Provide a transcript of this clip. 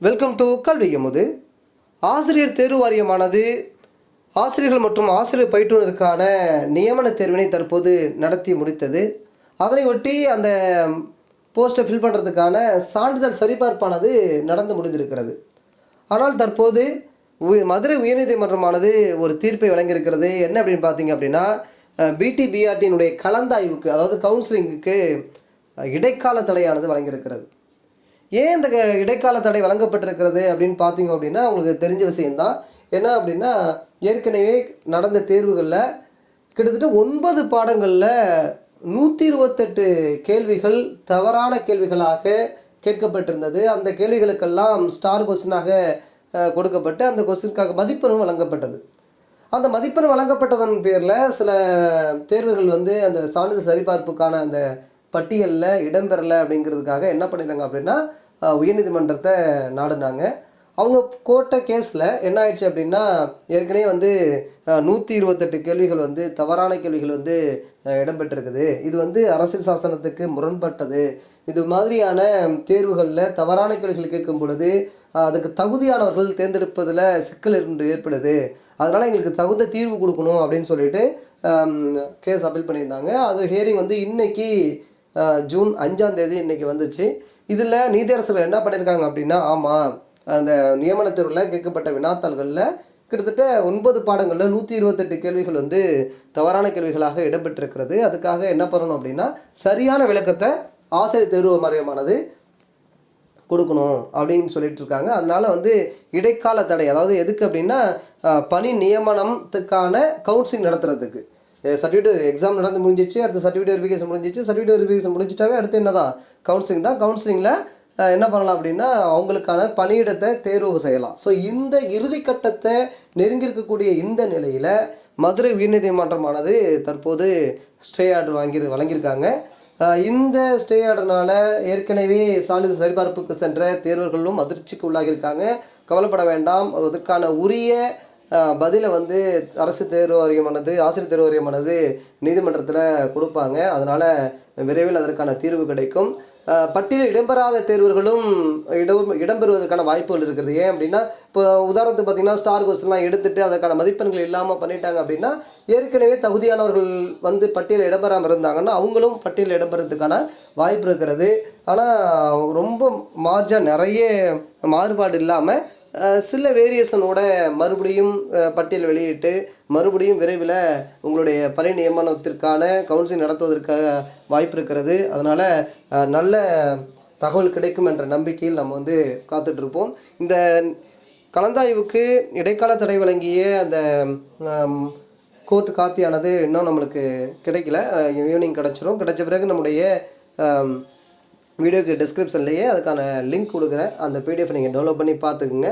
Welcome to கல்வி எமுது ஆசிரியர் தேர்வு வாரியமானது ஆசிரியர்கள் மற்றும் ஆசிரியர் பயிற்றுனருக்கான நியமன தேர்வினை தற்போது நடத்தி முடித்தது. அதனை ஒட்டி அந்த போஸ்ட்டை ஃபில் பண்ணுறதுக்கான சான்றிதழ் சரிபார்ப்பானது நடந்து முடிந்திருக்கிறது. ஆனால் தற்போது உ- மதுரை உயர்நீதிமன்றமானது ஒரு தீர்ப்பை வழங்கியிருக்கிறது. என்ன அப்படின்னு பார்த்தீங்க அப்படின்னா பிடி பிஆர்டியினுடைய கலந்தாய்வுக்கு அதாவது கவுன்சிலிங்குக்கு இடைக்கால தடையானது வழங்கியிருக்கிறது. ஏன் இந்த க- இடைக்கால தடை வழங்கப்பட்டிருக்கிறது அப்படின்னு பார்த்தீங்க அப்படின்னா உங்களுக்கு தெரிஞ்ச விஷயம்தான். என்ன அப்படின்னா ஏற்கனவே நடந்த தேர்வுகளில் கிட்டத்தட்ட ஒன்பது பாடங்களில் நூற்றி இருபத்தெட்டு கேள்விகள் தவறான கேள்விகளாக கேட்கப்பட்டிருந்தது. அந்த கேள்விகளுக்கெல்லாம் ஸ்டார் கொஸ்டினாக கொடுக்கப்பட்டு அந்த கொஸ்டினுக்காக மதிப்பெண்ணும் வழங்கப்பட்டது. அந்த மதிப்பெண் வழங்கப்பட்டதன் பேரில் சில தேர்வுகள் வந்து அந்த சான்றிதழ் சரிபார்ப்புக்கான அந்த பட்டியலில் இடம்பெறலை அப்படிங்கிறதுக்காக என்ன பண்ணிடுறாங்க அப்படின்னா உயர்நீதிமன்றத்தை நாடுனாங்க. அவங்க கோர்ட்ட கேஸில் என்ன ஆயிடுச்சு அப்படின்னா ஏற்கனவே வந்து நூற்றி இருபத்தெட்டு கேள்விகள் வந்து தவறான கேள்விகள் வந்து இடம்பெற்றிருக்குது. இது வந்து அரசியல் சாசனத்துக்கு முரண்பட்டது. இது மாதிரியான தேர்வுகளில் தவறான கேள்விகள் கேட்கும் பொழுது அதுக்கு தகுதியானவர்கள் தேர்ந்தெடுப்பதில் சிக்கல் இருந்து ஏற்படுது. அதனால் எங்களுக்கு தகுந்த தீர்வு கொடுக்கணும் அப்படின்னு சொல்லிட்டு கேஸ் அப்பீல் பண்ணியிருந்தாங்க. அது ஹியரிங் வந்து இன்னைக்கு ஜூன் அஞ்சாம் தேதி இன்றைக்கி வந்துச்சு. இதில் நீதியரசர்கள் என்ன பண்ணியிருக்காங்க அப்படின்னா ஆமாம் அந்த நியமன தேர்வில் கேட்கப்பட்ட வினாத்தாள்களில் கிட்டத்தட்ட ஒன்பது பாடங்களில் நூற்றி இருபத்தெட்டு கேள்விகள் வந்து தவறான கேள்விகளாக இடம்பெற்றிருக்கிறது. அதுக்காக என்ன பண்ணணும் அப்படின்னா சரியான விளக்கத்தை ஆசிரியர் தேர்வு மறையமானது கொடுக்கணும் அப்படின்னு சொல்லிட்டு இருக்காங்க. அதனால வந்து இடைக்கால தடை அதாவது எதுக்கு அப்படின்னா பணி நியமனத்துக்கான கவுன்சிலிங் நடத்துறதுக்கு. சர்டிஃபிகேட் எக்ஸாம் நடந்து முடிஞ்சிச்சு அடுத்து சர்டிஃபிகேட் வெரிஃபிகேஷன் முடிஞ்சிச்சு சர்டிஃபிகேட் வெரிஃபிகேஷன் முடிஞ்சிட்டாவே அடுத்து என்னதான் கவுன்சிலிங் தான். கவுன்சிலிங்கில் என்ன பண்ணலாம் அப்படின்னா அவங்களுக்கான பணியிடத்தை தேர்வு செய்யலாம். ஸோ இந்த இறுதிக்கட்டத்தை நெருங்கியிருக்கக்கூடிய இந்த நிலையில் மதுரை உயர்நீதிமன்றமானது தற்போது ஸ்டே ஆர்டர் வாங்கி வழங்கியிருக்காங்க. இந்த ஸ்டே ஆர்டர்னால் ஏற்கனவே சான்றிதழ் சரிபார்ப்புக்கு சென்ற தேர்வர்களும் அதிர்ச்சிக்கு உள்ளாகியிருக்காங்க. கவலைப்பட வேண்டாம். அதற்கான உரிய பதிலை வந்து அரசு தேர்வு வாரியமானது ஆசிரியர் தேர்வு வாரியமானது நீதிமன்றத்தில் கொடுப்பாங்க. அதனால் விரைவில் அதற்கான தீர்வு கிடைக்கும். பட்டியலில் இடம்பெறாத தேர்வர்களும் இடம் இடம்பெறுவதற்கான வாய்ப்புகள் இருக்கிறது ஏன் அப்படின்னா இப்போ உதாரணத்துக்கு பார்த்தீங்கன்னா ஸ்டார் கோர்ஸ்லாம் எடுத்துட்டு அதற்கான மதிப்பெண்கள் இல்லாமல் பண்ணிட்டாங்க அப்படின்னா ஏற்கனவே தகுதியானவர்கள் வந்து பட்டியலில் இடம்பெறாமல் இருந்தாங்கன்னா அவங்களும் பட்டியலில் இடம்பெறதுக்கான வாய்ப்பு இருக்கிறது. ஆனால் ரொம்ப மார்ஜா நிறைய மாறுபாடு இல்லாமல் சில வேரியேஷனோட மறுபடியும் பட்டியல் வெளியிட்டு மறுபடியும் விரைவில் உங்களுடைய பணி நியமனத்திற்கான கவுன்சிலிங் நடத்துவதற்காக வாய்ப்பு இருக்கிறது. அதனால் நல்ல தகவல் கிடைக்கும் என்ற நம்பிக்கையில் நம்ம வந்து காத்துட்ருப்போம். இந்த கலந்தாய்வுக்கு இடைக்கால தடை வழங்கிய அந்த கோர்ட் காப்பியானது இன்னும் நம்மளுக்கு கிடைக்கல. ஈவினிங் கிடச்சிரும். கிடைச்ச பிறகு நம்முடைய வீடியோக்கு டிஸ்கிரிப்ஷன்லேயே அதுக்கான லிங்க் கொடுக்குறேன். அந்த பிடிஎஃப் நீங்கள் டவுன்லோட் பண்ணி பார்த்துக்குங்க.